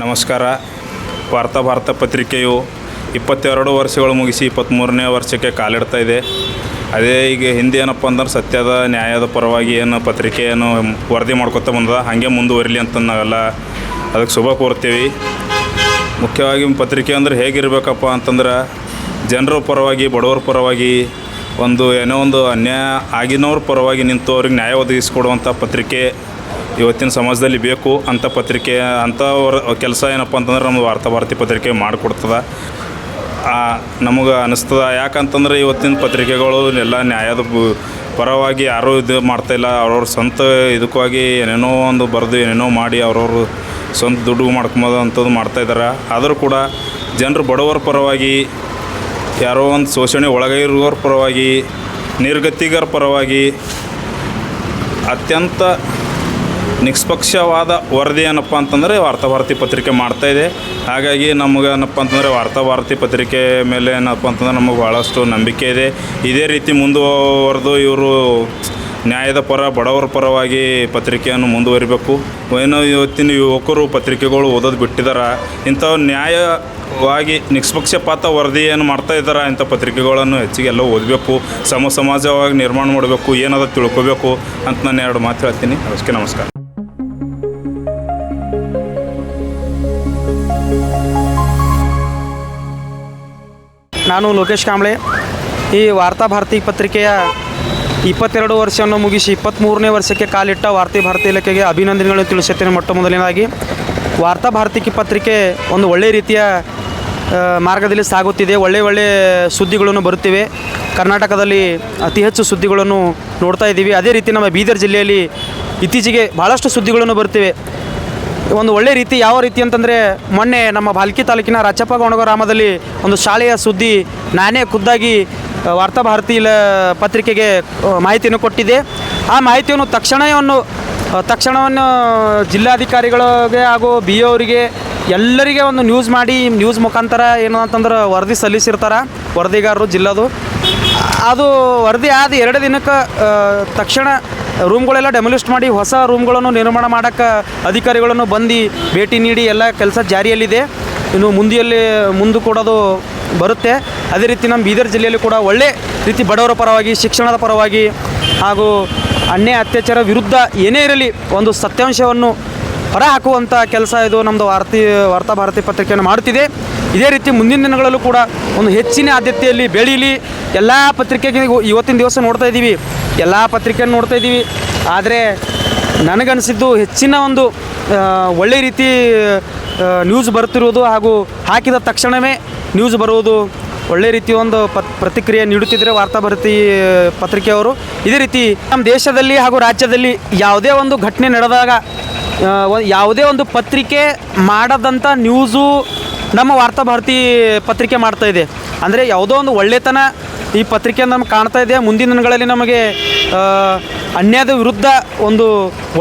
ನಮಸ್ಕಾರ. ವಾರ್ತಾ ಭಾರತ ಪತ್ರಿಕೆಯು ಇಪ್ಪತ್ತೆರಡು ವರ್ಷಗಳು ಮುಗಿಸಿ ಇಪ್ಪತ್ತ್ಮೂರನೇ ವರ್ಷಕ್ಕೆ ಕಾಲಿಡ್ತಾ ಇದೆ. ಅದೇ ಈಗ ಹಿಂದೆ ಏನಪ್ಪ ಅಂದ್ರೆ ಸತ್ಯದ ನ್ಯಾಯದ ಪರವಾಗಿ ಏನು ಪತ್ರಿಕೆಯನ್ನು ವರದಿ ಮಾಡ್ಕೊತ ಬಂದದ, ಹಾಗೆ ಮುಂದುವರಿಲಿ ಅಂತ ನಾವೆಲ್ಲ ಅದಕ್ಕೆ ಶುಭ ಕೋರ್ತೀವಿ. ಮುಖ್ಯವಾಗಿ ಪತ್ರಿಕೆ ಅಂದರೆ ಹೇಗಿರಬೇಕಪ್ಪ ಅಂತಂದ್ರೆ ಜನರ ಪರವಾಗಿ, ಬಡವರ ಪರವಾಗಿ, ಒಂದು ಏನೋ ಒಂದು ಅನ್ಯಾಯ ಆಗಿನವ್ರ ಪರವಾಗಿ ನಿಂತು ಅವ್ರಿಗೆ ನ್ಯಾಯ ಒದಗಿಸ್ಕೊಡುವಂಥ ಪತ್ರಿಕೆ ಇವತ್ತಿನ ಸಮಾಜದಲ್ಲಿ ಬೇಕು ಅಂತ ಪತ್ರಿಕೆ ಅಂಥವ್ರ ಕೆಲಸ ಏನಪ್ಪ ಅಂತಂದ್ರೆ ನಮ್ಮ ವಾರ್ತಾಭಾರತಿ ಪತ್ರಿಕೆ ಮಾಡಿಕೊಡ್ತದ. ನಮಗೆ ಅನ್ನಿಸ್ತದೆ ಯಾಕಂತಂದ್ರೆ ಇವತ್ತಿನ ಪತ್ರಿಕೆಗಳು ಎಲ್ಲ ನ್ಯಾಯದ ಪರವಾಗಿ ಯಾರೂ ಇದು ಮಾಡ್ತಾಯಿಲ್ಲ ಅವ್ರವ್ರ ಸ್ವಂತ ಇದಕ್ಕಾಗಿ ಏನೇನೋ ಒಂದು ಬರೆದು ಏನೇನೋ ಮಾಡಿ ಅವ್ರವ್ರು ಸ್ವಂತ ದುಡ್ಡು ಮಾಡ್ಕೊಂಬೋದು ಅಂಥದ್ದು ಮಾಡ್ತಾಯಿದ್ದಾರೆ ಆದರೂ ಕೂಡ ಜನರು ಬಡವರ ಪರವಾಗಿ, ಯಾರೋ ಒಂದು ಶೋಷಣೆ ಒಳಗಿರುವವ್ರ ಪರವಾಗಿ, ನಿರ್ಗತಿಗರ ಪರವಾಗಿ ಅತ್ಯಂತ ನಿಷ್ಪಕ್ಷವಾದ ವರದಿ ಏನಪ್ಪ ಅಂತಂದರೆ ವಾರ್ತಾಭಾರತಿ ಪತ್ರಿಕೆ ಮಾಡ್ತಾ ಇದೆ. ಹಾಗಾಗಿ ನಮಗೆ ಏನಪ್ಪ ಅಂತಂದರೆ ವಾರ್ತಾಭಾರತಿ ಪತ್ರಿಕೆ ಮೇಲೆ ಏನಪ್ಪ ಅಂತಂದ್ರೆ ನಮಗೆ ಭಾಳಷ್ಟು ನಂಬಿಕೆ ಇದೆ. ಇದೇ ರೀತಿ ಮುಂದುವರೆದು ಇವರು ನ್ಯಾಯದ ಪರ, ಬಡವರ ಪರವಾಗಿ ಪತ್ರಿಕೆಯನ್ನು ಮುಂದುವರಿಬೇಕು. ಏನೋ ಇವತ್ತಿನ ಯುವಕರು ಪತ್ರಿಕೆಗಳು ಓದೋದು ಬಿಟ್ಟಿದ್ದಾರೆ ಇಂಥವು ನ್ಯಾಯವಾಗಿ ನಿಷ್ಪಕ್ಷಪಾತ ವರದಿ ಏನು ಮಾಡ್ತಾ ಇದ್ದಾರೆ ಇಂಥ ಪತ್ರಿಕೆಗಳನ್ನು ಹೆಚ್ಚಿಗೆ ಎಲ್ಲ ಓದಬೇಕು. ಸಮ ಸಮಾಜವಾಗಿ ನಿರ್ಮಾಣ ಮಾಡಬೇಕು. ಏನದ ತಿಳ್ಕೊಬೇಕು ಅಂತ ನಾನು ಎರಡು ಮಾತು ಹೇಳ್ತೀನಿ. ಅದಕ್ಕೆ ನಮಸ್ಕಾರ. ನಾನು ಲೋಕೇಶ್ ಕಾಂಬ್ಳೆ. ಈ ವಾರ್ತಾ ಭಾರತಿ ಪತ್ರಿಕೆಯ ಇಪ್ಪತ್ತೆರಡು ವರ್ಷವನ್ನು ಮುಗಿಸಿ ಇಪ್ಪತ್ತ್ಮೂರನೇ ವರ್ಷಕ್ಕೆ ಕಾಲಿಟ್ಟ ವಾರ್ತೆ ಭಾರತಿ ಇಲಾಖೆಗೆ ಅಭಿನಂದನೆಗಳನ್ನು ತಿಳಿಸುತ್ತೇನೆ ಮೊಟ್ಟ ಮೊದಲನೇದಾಗಿ. ವಾರ್ತಾ ಭಾರತಿ ಪತ್ರಿಕೆ ಒಂದು ಒಳ್ಳೆಯ ರೀತಿಯ ಮಾರ್ಗದಲ್ಲಿ ಸಾಗುತ್ತಿದೆ. ಒಳ್ಳೆಯ ಒಳ್ಳೆಯ ಸುದ್ದಿಗಳನ್ನು ಬರುತ್ತಿವೆ. ಕರ್ನಾಟಕದಲ್ಲಿ ಅತಿ ಹೆಚ್ಚು ಸುದ್ದಿಗಳನ್ನು ನೋಡ್ತಾ ಇದ್ದೀವಿ. ಅದೇ ರೀತಿ ನಮ್ಮ ಬೀದರ್ ಜಿಲ್ಲೆಯಲ್ಲಿ ಇತ್ತೀಚೆಗೆ ಭಾಳಷ್ಟು ಸುದ್ದಿಗಳನ್ನು ಬರುತ್ತಿವೆ. ಒಂದು ಒಳ್ಳೆ ರೀತಿ ಯಾವ ರೀತಿ ಅಂತಂದರೆ ಮೊನ್ನೆ ನಮ್ಮ ಭಾಲ್ಕಿ ತಾಲೂಕಿನ ರಾಚಪ್ಪ ಗ್ರಾಮದಲ್ಲಿ ಒಂದು ಶಾಲೆಯ ಸುದ್ದಿ ನಾನೇ ಖುದ್ದಾಗಿ ವಾರ್ತಾ ಭಾರತಿ ಪತ್ರಿಕೆಗೆ ಮಾಹಿತಿಯನ್ನು ಕೊಟ್ಟಿದ್ದೆ ಆ ಮಾಹಿತಿಯನ್ನು ತಕ್ಷಣವನ್ನು ತಕ್ಷಣವನ್ನು ಜಿಲ್ಲಾಧಿಕಾರಿಗಳಿಗೆ ಹಾಗೂ ಬಿ ಅವರಿಗೆ ಎಲ್ಲರಿಗೆ ಒಂದು ನ್ಯೂಸ್ ಮಾಡಿ ನ್ಯೂಸ್ ಮುಖಾಂತರ ಏನು ಅಂತಂದ್ರೆ ವರದಿ ಸಲ್ಲಿಸಿರ್ತಾರೆ. ವರದಿಗಾರರು ಜಿಲ್ಲಾದು. ಅದು ವರದಿ ಆದ ಎರಡು ದಿನಕ್ಕೆ ತಕ್ಷಣ ರೂಮ್ಗಳೆಲ್ಲ ಡೆಮೊಲಿಸ್ಟ್ ಮಾಡಿ ಹೊಸ ರೂಮ್ಗಳನ್ನು ನಿರ್ಮಾಣ ಮಾಡೋಕ್ಕೆ ಅಧಿಕಾರಿಗಳನ್ನು ಬಂದು ಭೇಟಿ ನೀಡಿ ಎಲ್ಲ ಕೆಲಸ ಜಾರಿಯಲ್ಲಿದೆ. ಇನ್ನು ಮುಂದಿಯಲ್ಲಿ ಮುಂದೆ ಕೊಡೋದು ಬರುತ್ತೆ. ಅದೇ ರೀತಿ ನಮ್ಮ ಬೀದರ್ ಜಿಲ್ಲೆಯಲ್ಲಿ ಕೂಡ ಒಳ್ಳೆ ರೀತಿ ಬಡವರ ಪರವಾಗಿ, ಶಿಕ್ಷಣದ ಪರವಾಗಿ ಹಾಗೂ ಅನ್ಯಾಯ ಅತ್ಯಾಚಾರ ವಿರುದ್ಧ ಏನೇ ಇರಲಿ ಒಂದು ಸತ್ಯಾಂಶವನ್ನು ಹೊರ ಹಾಕುವಂಥ ಕೆಲಸ ಇದು ನಮ್ಮದು ವಾರ್ತಿ, ವಾರ್ತಾ ಭಾರತಿ ಪತ್ರಿಕೆಯನ್ನು ಮಾಡುತ್ತಿದೆ. ಇದೇ ರೀತಿ ಮುಂದಿನ ದಿನಗಳಲ್ಲೂ ಕೂಡ ಒಂದು ಹೆಚ್ಚಿನ ಆದ್ಯತೆಯಲ್ಲಿ ಬೆಳೀಲಿ ಎಲ್ಲ ಪತ್ರಿಕೆಗೆ ಇವತ್ತಿನ ದಿವಸ ನೋಡ್ತಾ ಇದ್ದೀವಿ. ಎಲ್ಲ ಪತ್ರಿಕೆಯನ್ನು ನೋಡ್ತಾ ಇದ್ದೀವಿ. ಆದರೆ ನನಗನ್ಸಿದ್ದು ಹೆಚ್ಚಿನ ಒಂದು ಒಳ್ಳೆ ರೀತಿ ನ್ಯೂಸ್ ಬರುತ್ತಿರುವುದು ಹಾಗೂ ಹಾಕಿದ ತಕ್ಷಣವೇ ನ್ಯೂಸ್ ಬರುವುದು ಒಳ್ಳೆ ರೀತಿ ಒಂದು ಪತ್, ಪ್ರತಿಕ್ರಿಯೆ ನೀಡುತ್ತಿದ್ದರೆ ವಾರ್ತಾ ಭಾರತಿ ಪತ್ರಿಕೆಯವರು. ಇದೇ ರೀತಿ ನಮ್ಮ ದೇಶದಲ್ಲಿ ಹಾಗೂ ರಾಜ್ಯದಲ್ಲಿ ಯಾವುದೇ ಒಂದು ಘಟನೆ ನಡೆದಾಗ ಯಾವುದೇ ಒಂದು ಪತ್ರಿಕೆ ಮಾಡದಂಥ ನ್ಯೂಸು ನಮ್ಮ ವಾರ್ತಾ ಭಾರತಿ ಪತ್ರಿಕೆ ಮಾಡ್ತಾ ಇದೆ. ಅಂದರೆ ಯಾವುದೋ ಒಂದು ಒಳ್ಳೆತನ ಈ ಪತ್ರಿಕೆ ನಮ್ಗೆ ಕಾಣ್ತಾ ಇದೆ. ಮುಂದಿನ ದಿನಗಳಲ್ಲಿ ನಮಗೆ ಅನ್ಯಾಯದ ವಿರುದ್ಧ ಒಂದು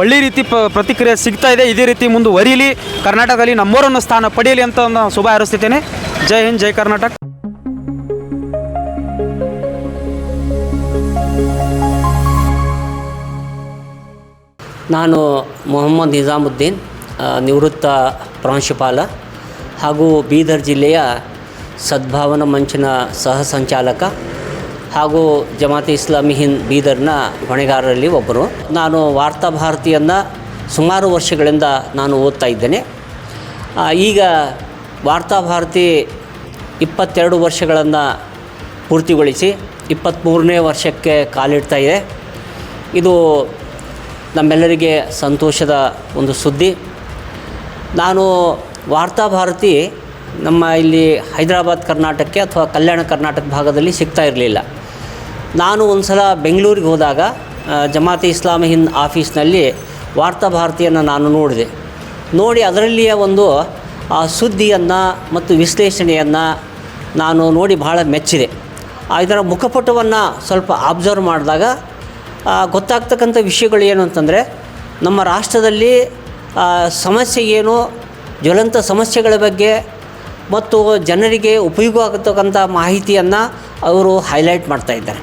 ಒಳ್ಳೆ ರೀತಿ ಪ, ಪ್ರತಿಕ್ರಿಯೆ ಸಿಗ್ತಾ ಇದೆ. ಇದೇ ರೀತಿ ಮುಂದುವರಿಯಲಿ. ಕರ್ನಾಟಕದಲ್ಲಿ ನಮ್ಮವರನ್ನು ಸ್ಥಾನ ಪಡೆಯಲಿ ಅಂತ ಒಂದು ಶುಭ ಹಾರೈಸ್ತಿದ್ದೇನೆ ಜೈ ಹಿಂದ್, ಜೈ ಕರ್ನಾಟಕ. ನಾನು ಮೊಹಮ್ಮದ್ ನಿಜಾಮುದ್ದೀನ್ ನಿವೃತ್ತ ಪ್ರಾಂಶುಪಾಲ. ಹಾಗೂ ಬೀದರ್ ಜಿಲ್ಲೆಯ ಸದ್ಭಾವನ ಮಂಚಿನ ಸಹ ಸಂಚಾಲಕ ಹಾಗೂ ಜಮಾತಿ ಇಸ್ಲಾಮಿ ಹಿಂದ್ ಬೀದರ್ನ ಹೊಣೆಗಾರರಲ್ಲಿ ಒಬ್ಬರು. ನಾನು ವಾರ್ತಾ ಭಾರತಿಯನ್ನು ಸುಮಾರು ವರ್ಷಗಳಿಂದ ನಾನು ಓದ್ತಾ ಇದ್ದೇನೆ. ಈಗ ವಾರ್ತಾ ಭಾರತಿ ಇಪ್ಪತ್ತೆರಡು ವರ್ಷಗಳನ್ನು ಪೂರ್ತಿಗೊಳಿಸಿ ಇಪ್ಪತ್ತ್ಮೂರನೇ ವರ್ಷಕ್ಕೆ ಕಾಲಿಡ್ತಾ ಇದೆ. ಇದು ನಮ್ಮೆಲ್ಲರಿಗೆ ಸಂತೋಷದ ಒಂದು ಸುದ್ದಿ. ನಾನು ವಾರ್ತಾ ಭಾರತಿ ನಮ್ಮ ಇಲ್ಲಿ ಹೈದರಾಬಾದ್ ಕರ್ನಾಟಕಕ್ಕೆ ಅಥವಾ ಕಲ್ಯಾಣ ಕರ್ನಾಟಕ ಭಾಗದಲ್ಲಿ ಸಿಗ್ತಾ ಇರಲಿಲ್ಲ. ನಾನು ಒಂದು ಸಲ ಬೆಂಗಳೂರಿಗೆ ಹೋದಾಗ ಜಮಾತಿ ಇಸ್ಲಾಮ್ ಹಿಂದ್ ಆಫೀಸ್ನಲ್ಲಿ ವಾರ್ತಾ ಭಾರತಿಯನ್ನು ನಾನು ನೋಡಿದೆ. ನೋಡಿ ಅದರಲ್ಲಿಯ ಒಂದು, ಆ ಸುದ್ದಿಯನ್ನು ಮತ್ತು ವಿಶ್ಲೇಷಣೆಯನ್ನು ನಾನು ನೋಡಿ ಬಹಳ ಮೆಚ್ಚಿದೆ. ಇದರ ಮುಖಪುಟವನ್ನು ಸ್ವಲ್ಪ ಅಬ್ಸರ್ವ್ ಮಾಡಿದಾಗ ಗೊತ್ತಾಗ್ತಕ್ಕಂಥ ವಿಷಯಗಳು ಏನು ಅಂತಂದರೆ, ನಮ್ಮ ರಾಷ್ಟ್ರದಲ್ಲಿ ಸಮಸ್ಯೆ ಏನು ಜ್ವಲಂತ ಸಮಸ್ಯೆಗಳ ಬಗ್ಗೆ ಮತ್ತು ಜನರಿಗೆ ಉಪಯೋಗ ಆಗತಕ್ಕಂಥ ಮಾಹಿತಿಯನ್ನು ಅವರು ಹೈಲೈಟ್ ಮಾಡ್ತಾ ಇದ್ದಾರೆ.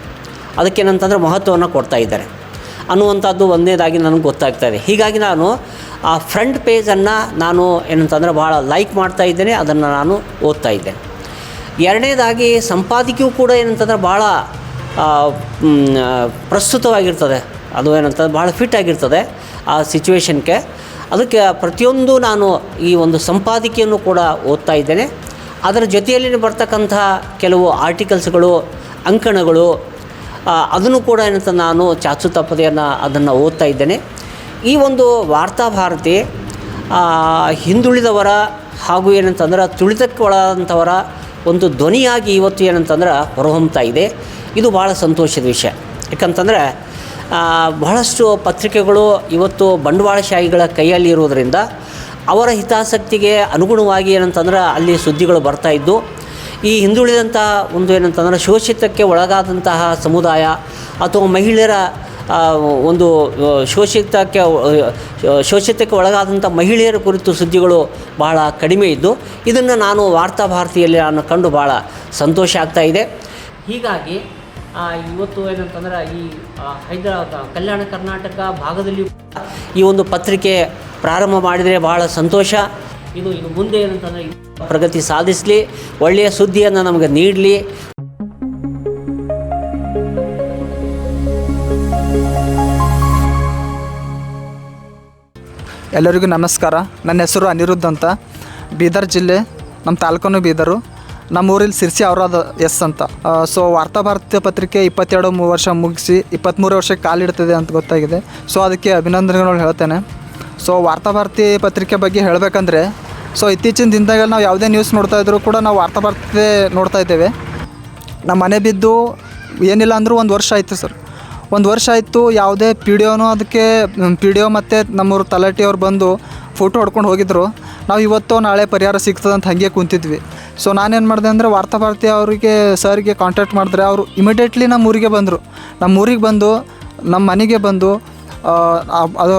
ಅದಕ್ಕೇನಂತಂದರೆ ಮಹತ್ವವನ್ನು ಕೊಡ್ತಾ ಇದ್ದಾರೆ. ಅನ್ನುವಂಥದ್ದು ಒಂದನೇದಾಗಿ ನನಗೆ ಗೊತ್ತಾಗ್ತಾ ಇದೆ. ಹೀಗಾಗಿ ನಾನು ಆ ಫ್ರಂಟ್ ಪೇಜನ್ನು ನಾನು ಏನಂತಂದರೆ ಭಾಳ ಲೈಕ್ ಮಾಡ್ತಾ ಇದ್ದೇನೆ, ಅದನ್ನು ನಾನು ಓದ್ತಾ ಇದ್ದೆ ಎರಡನೇದಾಗಿ ಸಂಪಾದಕಿಯು ಕೂಡ ಏನಂತಂದ್ರೆ ಭಾಳ ಪ್ರಸ್ತುತವಾಗಿರ್ತದೆ. ಅದು ಏನಂತಂದ್ರೆ ಭಾಳ ಫಿಟ್ ಆಗಿರ್ತದೆ ಆ ಸಿಚುವೇಶನ್ಗೆ ಅದಕ್ಕೆ ಪ್ರತಿಯೊಂದು ನಾನು ಈ ಒಂದು ಸಂಪಾದಕೀಯನ್ನು ಕೂಡ ಓದ್ತಾ ಇದ್ದೇನೆ. ಅದರ ಜೊತೆಯಲ್ಲಿ ಬರ್ತಕ್ಕಂತಹ ಕೆಲವು ಆರ್ಟಿಕಲ್ಸ್ಗಳು, ಅಂಕಣಗಳು ಅದನ್ನು ಕೂಡ ಏನಂತ ನಾನು ಚಾಚು ತಪ್ಪದೆಯನ್ನು ಅದನ್ನು ಓದ್ತಾ ಇದ್ದೇನೆ. ಈ ಒಂದು ವಾರ್ತಾಭಾರತಿ ಹಿಂದುಳಿದವರ ಹಾಗೂ ಏನಂತಂದ್ರೆ ತುಳಿತಕ್ಕೆ ಒಳಾದಂಥವರ ಒಂದು ಧ್ವನಿಯಾಗಿ ಇವತ್ತು ಏನಂತಂದ್ರೆ ಹೊರಹೊಮ್ತಾ ಇದೆ. ಇದು ಭಾಳ ಸಂತೋಷದ ವಿಷಯ. ಯಾಕಂತಂದರೆ ಬಹಳಷ್ಟು ಪತ್ರಿಕೆಗಳು ಇವತ್ತು ಬಂಡವಾಳಶಾಹಿಗಳ ಕೈಯಲ್ಲಿ ಇರುವುದರಿಂದ ಅವರ ಹಿತಾಸಕ್ತಿಗೆ ಅನುಗುಣವಾಗಿ ಏನಂತಂದ್ರೆ ಅಲ್ಲಿ ಸುದ್ದಿಗಳು ಬರ್ತಾ ಇದ್ದು, ಈ ಹಿಂದುಳಿದಂತಹ ಒಂದು ಏನಂತಂದ್ರೆ ಶೋಷಿತಕ್ಕೆ ಒಳಗಾದಂತಹ ಸಮುದಾಯ ಅಥವಾ ಮಹಿಳೆಯರ ಒಂದು ಶೋಷಿತಕ್ಕೆ ಶೋಷಿತಕ್ಕೆ ಒಳಗಾದಂಥ ಮಹಿಳೆಯರ ಕುರಿತು ಸುದ್ದಿಗಳು ಬಹಳ ಕಡಿಮೆ ಇದ್ದು, ಇದನ್ನು ನಾನು ವಾರ್ತಾಭಾರತಿಯಲ್ಲಿ ನಾನು ಕಂಡು ಭಾಳ ಸಂತೋಷ ಆಗ್ತಾ ಇದೆ. ಹೀಗಾಗಿ ಇವತ್ತು ಏನಂತಂದ್ರೆ ಈ ಹೈದರಾಬಾದ್, ಕಲ್ಯಾಣ ಕರ್ನಾಟಕ ಭಾಗದಲ್ಲಿ ಈ ಒಂದು ಪತ್ರಿಕೆ ಪ್ರಾರಂಭ ಮಾಡಿದರೆ ಬಹಳ ಸಂತೋಷ. ಇದು ಇದು ಮುಂದೆ ಏನಂತಂದ್ರೆ ಪ್ರಗತಿ ಸಾಧಿಸಲಿ, ಒಳ್ಳೆಯ ಸುದ್ದಿಯನ್ನು ನಮಗೆ ನೀಡಲಿ. ಎಲ್ಲರಿಗೂ ನಮಸ್ಕಾರ. ನನ್ನ ಹೆಸರು ಅನಿರುದ್ಧ ಅಂತ. ಬೀದರ್ ಜಿಲ್ಲೆ, ನಮ್ಮ ತಾಲೂಕನ್ನು ಬೀದರು. ನಮ್ಮ ಊರಲ್ಲಿ ಸಿರ್ಸಿ ಅವರಾದ ಎಸ್ ಅಂತ. ಸೊ ವಾರ್ತಾಭಾರತಿ ಪತ್ರಿಕೆ ಇಪ್ಪತ್ತೆರಡು ವರ್ಷ ಮುಗಿಸಿ ಇಪ್ಪತ್ತ್ಮೂರು ವರ್ಷಕ್ಕೆ ಕಾಲಿಡ್ತದೆ ಅಂತ ಗೊತ್ತಾಗಿದೆ. ಸೊ ಅದಕ್ಕೆ ಅಭಿನಂದನೆಗಳು ಹೇಳ್ತೇನೆ. ಸೊ ವಾರ್ತಾಭಾರತಿ ಪತ್ರಿಕೆ ಬಗ್ಗೆ ಹೇಳಬೇಕಂದ್ರೆ, ಸೊ ಇತ್ತೀಚಿನ ದಿನದಾಗ ನಾವು ಯಾವುದೇ ನ್ಯೂಸ್ ನೋಡ್ತಾ ಇದ್ರೂ ಕೂಡ ನಾವು ವಾರ್ತಾಭಾರತಿ ನೋಡ್ತಾ ಇದ್ದೇವೆ. ನಮ್ಮ ಮನೆ ಬಿದ್ದು ಏನಿಲ್ಲ ಅಂದರೂ ಒಂದು ವರ್ಷ ಆಯಿತು ಸರ್. ಒಂದು ವರ್ಷ ಆಯಿತು ಯಾವುದೇ ಪಿ ಡಿ ಒನೂ ಅದಕ್ಕೆ ಪಿ ಡಿ ಒ ಮತ್ತು ನಮ್ಮೂರು ತಲಾಟಿಯವ್ರು ಬಂದು ಫೋಟೋ ಹೊಡ್ಕೊಂಡು ಹೋಗಿದ್ರು. ನಾವು ಇವತ್ತು ನಾಳೆ ಪರಿಹಾರ ಸಿಗ್ತದೆ ಅಂತ ಹಾಗೆ ಕುಂತಿದ್ವಿ. ಸೊ ನಾನೇನು ಮಾಡಿದೆ ಅಂದರೆ ವಾರ್ತಾಭಾರತಿ ಅವರಿಗೆ ಸರ್ಗೆ ಕಾಂಟ್ಯಾಕ್ಟ್ ಮಾಡಿದ್ರೆ ಅವರು ಇಮಿಡಿಯೇಟ್ಲಿ ನಮ್ಮ ಊರಿಗೆ ಬಂದರು. ನಮ್ಮ ಊರಿಗೆ ಬಂದು ನಮ್ಮ ಮನೆಗೆ ಬಂದು ಅದು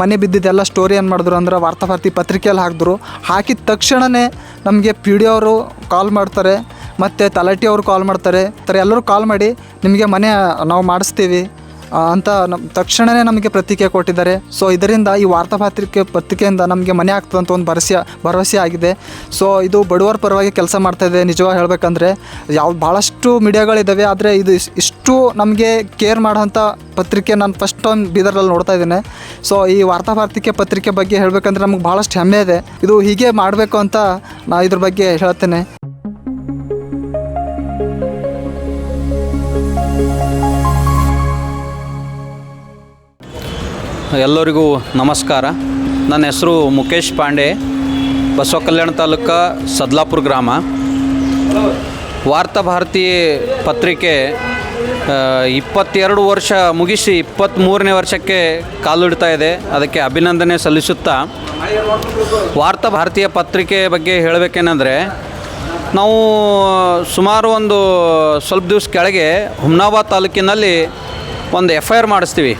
ಮನೆ ಬಿದ್ದಿದ್ದೆಲ್ಲ ಸ್ಟೋರಿ ಏನು ಮಾಡಿದ್ರು ಅಂದ್ರೆ ವಾರ್ತಾಭಾರತಿ ಪತ್ರಿಕೆಯಲ್ಲಿ ಹಾಕಿದ್ರು. ಹಾಕಿದ ತಕ್ಷಣವೇ ನಮಗೆ ಪಿ ಡಿ ಅವರು ಕಾಲ್ ಮಾಡ್ತಾರೆ, ಮತ್ತು ತಲಾಟಿ ಅವರು ಕಾಲ್ ಮಾಡ್ತಾರೆ. ಥರ ಎಲ್ಲರೂ ಕಾಲ್ ಮಾಡಿ, ನಿಮಗೆ ಮನೆ ನಾವು ಮಾಡಿಸ್ತೀವಿ. ಅಂತ ನಮ್ಮ ತಕ್ಷಣವೇ ನಮಗೆ ಪ್ರತಿಕ್ರಿಯೆ ಕೊಟ್ಟಿದ್ದಾರೆ. ಸೊ ಇದರಿಂದ ಈ ವಾರ್ತಾಪತ್ರಿಕೆ ಪತ್ರಿಕೆಯಿಂದ ನಮಗೆ ಮನೆ ಆಗ್ತದಂತ ಒಂದು ಭರವಸೆ ಭರವಸೆ ಆಗಿದೆ. ಸೊ ಇದು ಬಡವರ ಪರವಾಗಿ ಕೆಲಸ ಮಾಡ್ತಾ ಇದೆ. ನಿಜವಾಗಿ ಹೇಳಬೇಕಂದ್ರೆ, ಯಾವ ಭಾಳಷ್ಟು ಮೀಡಿಯಾಗಳಿದ್ದಾವೆ ಆದರೆ ಇದು ಇಷ್ಟು ನಮಗೆ ಕೇರ್ ಮಾಡೋಂಥ ಪತ್ರಿಕೆ ನಾನು ಫಸ್ಟ್ ಟೈಮ್ ಬೀದರಲ್ಲಿ ನೋಡ್ತಾ ಇದ್ದೇನೆ. ಸೊ ಈ ವಾರ್ತಾಪತ್ರಿಕೆ ಪತ್ರಿಕೆ ಬಗ್ಗೆ ಹೇಳಬೇಕಂದ್ರೆ ನಮ್ಗೆ ಭಾಳಷ್ಟು ಹೆಮ್ಮೆ ಇದೆ. ಇದು ಹೀಗೆ ಮಾಡಬೇಕು ಅಂತ ನಾ ಇದ್ರ ಬಗ್ಗೆ ಹೇಳ್ತೇನೆ. ಎಲ್ಲರಿಗೂ ನಮಸ್ಕಾರ. ನನ್ನ ಹೆಸರು ಮುಖೇಶ್ ಪಾಂಡೆ ಬಸವ ಕಲ್ಯಾಣ ತಾಲೂಕು ಸದ್ಲಾಪುರ ಗ್ರಾಮ. ವಾರ್ತಾಭಾರತಿ ಪತ್ರಿಕೆ ಆ, ಇಪ್ಪತ್ತೆರಡು ವರ್ಷ ಮುಗಿಸಿ ಇಪ್ಪತ್ತ್ಮೂರನೇ ವರ್ಷಕ್ಕೆ ಕಾಲಿಡ್ತಾ ಇದೆ. ಅದಕ್ಕೆ ಅಭಿನಂದನೆ ಸಲ್ಲಿಸುತ್ತಾ. ವಾರ್ತಾಭಾರತೀಯ ಪತ್ರಿಕೆ ಬಗ್ಗೆ ಹೇಳಬೇಕೇನೆಂದರೆ ನಾವು ಸುಮಾರು ಒಂದು ಸ್ವಲ್ಪ ದಿವಸ ಕೆಳಗೆ ಹುಮ್ನಾಬಾದ್ ತಾಲೂಕಿನಲ್ಲಿ ಒಂದು ಎಫ್ ಐ ಆರ್ ಮಾಡಿಸ್ತೀವಿ.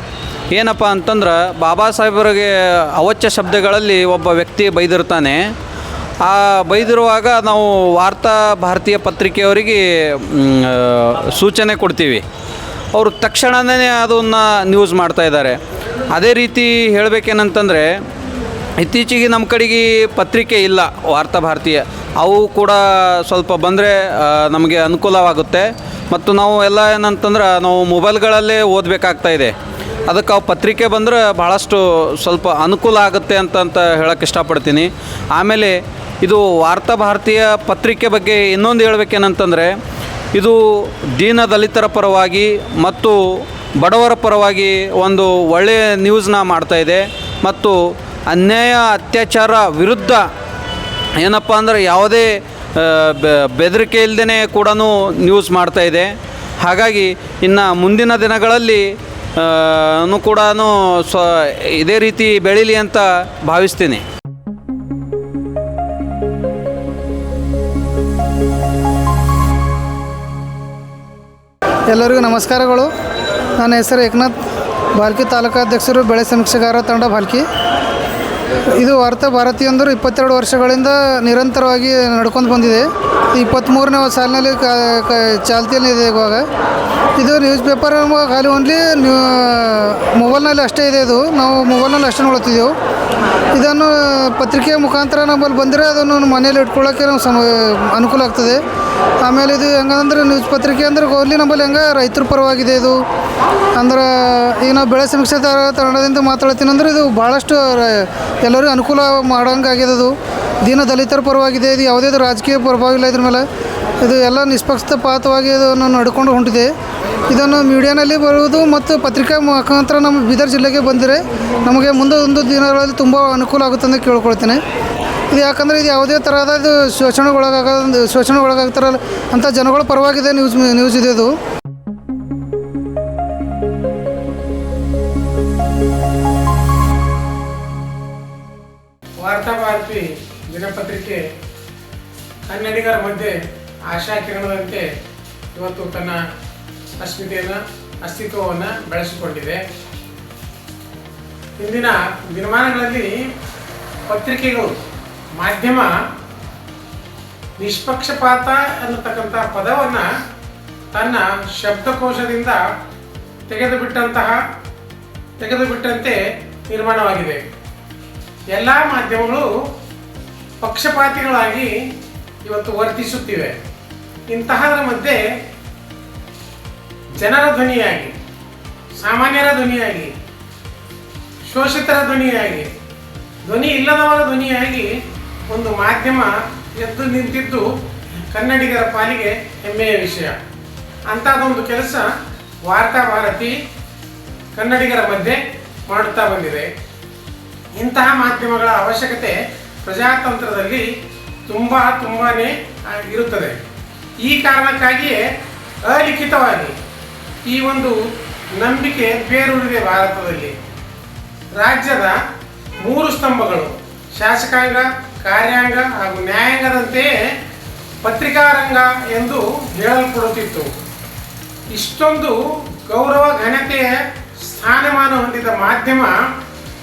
ಏನಪ್ಪ ಅಂತಂದ್ರೆ ಬಾಬಾ ಸಾಹೇಬರಿಗೆ ಅವಚ್ಯ ಶಬ್ದಗಳಲ್ಲಿ ಒಬ್ಬ ವ್ಯಕ್ತಿ ಬೈದಿರ್ತಾನೆ. ಆ ಬೈದಿರುವಾಗ ನಾವು ವಾರ್ತಾ ಭಾರತೀಯ ಪತ್ರಿಕೆಯವರಿಗೆ ಸೂಚನೆ ಕೊಡ್ತೀವಿ. ಅವರು ತಕ್ಷಣವೇ ಅದನ್ನು ನ್ಯೂಸ್ ಮಾಡ್ತಾ ಇದ್ದಾರೆ. ಅದೇ ರೀತಿ ಹೇಳಬೇಕೇನಂತಂದರೆ, ಇತ್ತೀಚೆಗೆ ನಮ್ಮ ಕಡೆಗೆ ಪತ್ರಿಕೆ ಇಲ್ಲ ವಾರ್ತಾ ಭಾರತೀಯ. ಅವು ಕೂಡ ಸ್ವಲ್ಪ ಬಂದರೆ ನಮಗೆ ಅನುಕೂಲವಾಗುತ್ತೆ. ಮತ್ತು ನಾವು ಎಲ್ಲ ಏನಂತಂದ್ರೆ, ನಾವು ಮೊಬೈಲ್ಗಳಲ್ಲೇ ಓದಬೇಕಾಗ್ತಾ ಇದೆ. ಅದಕ್ಕೆ ಅವು ಪತ್ರಿಕೆ ಬಂದರೆ ಭಾಳಷ್ಟು ಸ್ವಲ್ಪ ಅನುಕೂಲ ಆಗುತ್ತೆ ಅಂತ ಅಂತ ಹೇಳಕ್ಕೆ ಇಷ್ಟಪಡ್ತೀನಿ. ಆಮೇಲೆ ಇದು ವಾರ್ತಾ ಭಾರತೀಯ ಪತ್ರಿಕೆ ಬಗ್ಗೆ ಇನ್ನೊಂದು ಹೇಳ್ಬೇಕೇನಂತಂದರೆ, ಇದು ದೀನ ದಲಿತರ ಪರವಾಗಿ ಮತ್ತು ಬಡವರ ಪರವಾಗಿ ಒಂದು ಒಳ್ಳೆಯ ನ್ಯೂಸ್ನ ಮಾಡ್ತಾ ಇದೆ. ಮತ್ತು ಅನ್ಯಾಯ, ಅತ್ಯಾಚಾರ ವಿರುದ್ಧ ಏನಪ್ಪ ಅಂದರೆ ಯಾವುದೇ ಬೆದರಿಕೆ ಇಲ್ಲದೇ ಕೂಡ ನ್ಯೂಸ್ ಮಾಡ್ತಾ ಇದೆ. ಹಾಗಾಗಿ ಇನ್ನು ಮುಂದಿನ ದಿನಗಳಲ್ಲಿ ಕೂಡ ಸ್ವ, ಇದೇ ರೀತಿ ಬೆಳೀಲಿ ಅಂತ ಭಾವಿಸ್ತೀನಿ. ಎಲ್ಲರಿಗೂ ನಮಸ್ಕಾರಗಳು. ನನ್ನ ಹೆಸರು ಏಕನಾಥ್ ಭಾಲ್ಕಿ ತಾಲೂಕಾಧ್ಯಕ್ಷರು, ಬೆಳೆ ಸಮೀಕ್ಷೆಗಾರ ತಂಡ ಭಾಲ್ಕಿ ಇದು ವಾರ್ತಾ ಭಾರತಿ ಅಂದರು ಇಪ್ಪತ್ತೆರಡು ವರ್ಷಗಳಿಂದ ನಿರಂತರವಾಗಿ ನಡ್ಕೊಂಡು ಬಂದಿದೆ. ಇಪ್ಪತ್ತ್ಮೂರನೇ ಸಾಲಿನಲ್ಲಿ ಚಾಲ್ತಿಯಲ್ಲಿ ಇದೆ ಇವಾಗ. ಇದು ನ್ಯೂಸ್ ಪೇಪರ್ ಖಾಲಿ ಓನ್ಲಿ ನ್ಯೂ, ಮೊಬೈಲ್ನಲ್ಲಿ ಅಷ್ಟೇ ಇದೆ ಇದು. ನಾವು ಮೊಬೈಲ್ನಲ್ಲಿ ಅಷ್ಟೇ ನೋಡ್ತಿದ್ದೆವು ಇದನ್ನು ಪತ್ರಿಕೆಯ ಮುಖಾಂತರ ನಮ್ಮಲ್ಲಿ ಬಂದರೆ ಅದನ್ನು ಮನೇಲಿ ಇಟ್ಕೊಳ್ಳೋಕ್ಕೆ ನಾವು ಸಮ ಅನುಕೂಲ ಆಗ್ತದೆ. ಆಮೇಲೆ ಇದು ಹೆಂಗಂದ್ರೆ ನ್ಯೂಸ್ ಪತ್ರಿಕೆ ಅಂದ್ರೆ ಓನ್ಲಿ ನಮ್ಮಲ್ಲಿ ಹೆಂಗೆ ರೈತರ ಪರವಾಗಿದೆ ಇದು. ಅಂದ್ರೆ ಈಗ ನಾವು ಬೆಳೆ ಸಮೀಕ್ಷೆ ತಂಡದಿಂದ ಮಾತಾಡ್ತೀನಿ ಅಂದ್ರೆ ಇದು ಭಾಳಷ್ಟು ಎಲ್ಲರಿಗೂ ಅನುಕೂಲ ಮಾಡೋಂಗೆ ಆಗಿದೆ ಅದು ದೀನ ದಲಿತರ ಪರವಾಗಿದೆ, ಇದು ಯಾವುದೇ ರಾಜಕೀಯ ಪ್ರಭಾವ ಇಲ್ಲ ಇದ್ರ ಮೇಲೆ. ಇದು ಎಲ್ಲ ನಿಷ್ಪಕ್ಷಪಾತವಾಗಿ ಇದನ್ನು ನಡ್ಕೊಂಡು ಹೊಂಟಿದೆ. ಇದನ್ನು ಮೀಡಿಯಾನಲ್ಲಿ ಬರುವುದು ಮತ್ತು ಪತ್ರಿಕಾ ಮುಖಾಂತರ ನಮ್ಮ ಬೀದರ್ ಜಿಲ್ಲೆಗೆ ಬಂದರೆ ನಮಗೆ ಮುಂದೆ ಒಂದು ದಿನಗಳಲ್ಲಿ ತುಂಬ ಅನುಕೂಲ ಆಗುತ್ತೆ ಅಂತ ಕೇಳ್ಕೊಳ್ತೇನೆ. ಇದು ಯಾಕಂದರೆ ಇದು ಯಾವುದೇ ಥರದ ಇದು ಶೋಷಣೆಗೊಳಗಾಗ ಶೋಷಣೆಗೊಳಗಾಗ್ತಾರಲ್ಲ ಅಂಥ ಜನಗಳ ಪರವಾಗಿದೆ ನ್ಯೂಸ್ ನ್ಯೂಸ್ ಇದೆ ಇದು. ವಾರ್ತಾಭಾರತಿ ದಿನಪತ್ರಿಕೆ ಕನ್ನಡಿಗರ ಮಧ್ಯೆ ಆಶಾ ಕಿರಣದಂತೆ ಇವತ್ತು ತನ್ನ ಅಸ್ಮಿತೆಯನ್ನು ಅಸ್ತಿತ್ವವನ್ನು ಬೆಳೆಸಿಕೊಂಡಿದೆ. ಇಂದಿನ ದಿನಮಾನಗಳಲ್ಲಿ ಪತ್ರಿಕೆಗಳು, ಮಾಧ್ಯಮ ನಿಷ್ಪಕ್ಷಪಾತ ಅನ್ನತಕ್ಕಂಥ ಪದವನ್ನು ತನ್ನ ಶಬ್ದಕೋಶದಿಂದ ತೆಗೆದುಬಿಟ್ಟಂತಹ, ತೆಗೆದುಬಿಟ್ಟಂತೆ ನಿರ್ಮಾಣವಾಗಿದೆ. ಎಲ್ಲ ಮಾಧ್ಯಮಗಳು ಪಕ್ಷಪಾತಿಗಳಾಗಿ ಇವತ್ತು ವರ್ತಿಸುತ್ತಿವೆ. ಇಂತಹದರ ಮಧ್ಯೆ ಜನರ ಧ್ವನಿಯಾಗಿ, ಸಾಮಾನ್ಯರ ಧ್ವನಿಯಾಗಿ, ಶೋಷಿತರ ಧ್ವನಿಯಾಗಿ, ಧ್ವನಿ ಇಲ್ಲದವರ ಧ್ವನಿಯಾಗಿ ಒಂದು ಮಾಧ್ಯಮ ಎದ್ದು ನಿಂತಿದ್ದು ಕನ್ನಡಿಗರ ಪಾಲಿಗೆ ಹೆಮ್ಮೆಯ ವಿಷಯ. ಅಂಥದ್ದೊಂದು ಕೆಲಸ ವಾರ್ತಾ ಭಾರತಿ ಕನ್ನಡಿಗರ ಮಧ್ಯೆ ಮಾಡುತ್ತಾ ಬಂದಿದೆ. ಇಂತಹ ಮಾಧ್ಯಮಗಳ ಅವಶ್ಯಕತೆ ಪ್ರಜಾತಂತ್ರದಲ್ಲಿ ತುಂಬ ತುಂಬಾ ಇರುತ್ತದೆ ಈ ಕಾರಣಕ್ಕಾಗಿಯೇ ಅಲಿಖಿತವಾಗಿ ಈ ಒಂದು ನಂಬಿಕೆ ಬೇರೂರಿದೆ ಭಾರತದಲ್ಲಿ. ರಾಜ್ಯದ ಮೂರು ಸ್ತಂಭಗಳು, ಶಾಸಕಾಂಗ, ಕಾರ್ಯಾಂಗ ಹಾಗೂ ನ್ಯಾಯಾಂಗದಂತೆಯೇ ಪತ್ರಿಕಾರಂಗ ಎಂದು ಹೇಳಲ್ಪಡುತ್ತಿತ್ತು. ಇಷ್ಟೊಂದು ಗೌರವ, ಘನತೆಯ ಸ್ಥಾನಮಾನ ಹೊಂದಿದ ಮಾಧ್ಯಮ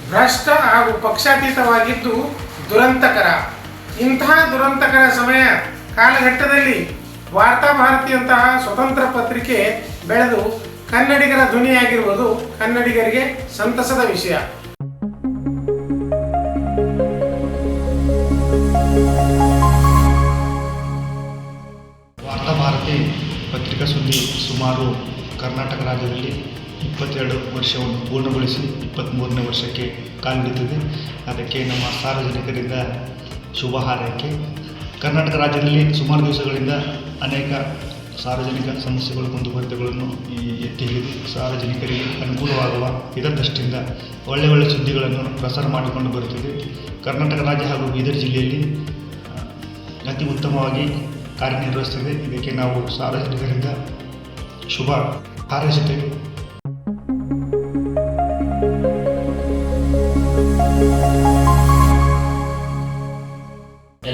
ಭ್ರಷ್ಟ ಹಾಗೂ ಪಕ್ಷಾತೀತವಾಗಿದ್ದು ದುರಂತಕರ. ಇಂತಹ ದುರಂತಕರ ಸಮಯ ಕಾಲಘಟ್ಟದಲ್ಲಿ ವಾರ್ತಾಭಾರತಿಯಂತಹ ಸ್ವತಂತ್ರ ಪತ್ರಿಕೆ ಬೆಳೆದು ಕನ್ನಡಿಗರ ಧ್ವನಿಯಾಗಿರುವುದು ಕನ್ನಡಿಗರಿಗೆ ಸಂತಸದ ವಿಷಯ. ವಾರ್ತಾಭಾರತಿ ಪತ್ರಿಕಾ ಸುದ್ದಿ ಸುಮಾರು ಕರ್ನಾಟಕ ರಾಜ್ಯದಲ್ಲಿ ಇಪ್ಪತ್ತೆರಡು ವರ್ಷವನ್ನು ಪೂರ್ಣಗೊಳಿಸಿ ಇಪ್ಪತ್ತ್ಮೂರನೇ ವರ್ಷಕ್ಕೆ ಕಾಲಿಡುತ್ತಿದೆ. ಅದಕ್ಕೆ ನಮ್ಮ ಸಾರ್ವಜನಿಕರಿಂದ ಶುಭ ಹಾರೈಕೆ. ಕರ್ನಾಟಕ ರಾಜ್ಯದಲ್ಲಿ ಸುಮಾರು ದಿವಸಗಳಿಂದ ಅನೇಕ ಸಾರ್ವಜನಿಕ ಸಮಸ್ಯೆಗಳು, ಕುಂದುಕೊರತೆಗಳನ್ನು ಈ ಎತ್ತಿ ಹಿಡಿದು ಸಾರ್ವಜನಿಕರಿಗೆ ಅನುಕೂಲವಾಗುವ ದೃಷ್ಟಿಯಿಂದ ಒಳ್ಳೆಯ ಒಳ್ಳೆಯ ಸುದ್ದಿಗಳನ್ನು ಪ್ರಸಾರ ಮಾಡಿಕೊಂಡು ಬರುತ್ತಿದೆ. ಕರ್ನಾಟಕ ರಾಜ್ಯ ಹಾಗೂ ಬೀದರ್ ಜಿಲ್ಲೆಯಲ್ಲಿ ಅತಿ ಉತ್ತಮವಾಗಿ ಕಾರ್ಯನಿರ್ವಹಿಸುತ್ತಿದೆ. ಇದಕ್ಕೆ ನಾವು ಸಾರ್ವಜನಿಕರಿಂದ ಶುಭ ಹಾರೈಸುತ್ತೇವೆ.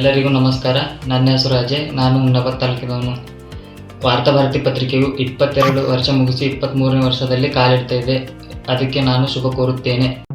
ಎಲ್ಲರಿಗೂ ನಮಸ್ಕಾರ. ನನ್ನ ಹೆಸರು ಅಜಯ್. ನಾನು ಮುನ್ನಬರ್ ತಾಲೂಕಿನವನು. ವಾರ್ತಾಭಾರತಿ ಪತ್ರಿಕೆಯು ಇಪ್ಪತ್ತೆರಡು ವರ್ಷ ಮುಗಿಸಿ ಇಪ್ಪತ್ತ್ಮೂರನೇ ವರ್ಷದಲ್ಲಿ ಕಾಲಿಡ್ತಾ ಇದೆ. ಅದಕ್ಕೆ ನಾನು ಶುಭ ಕೋರುತ್ತೇನೆ.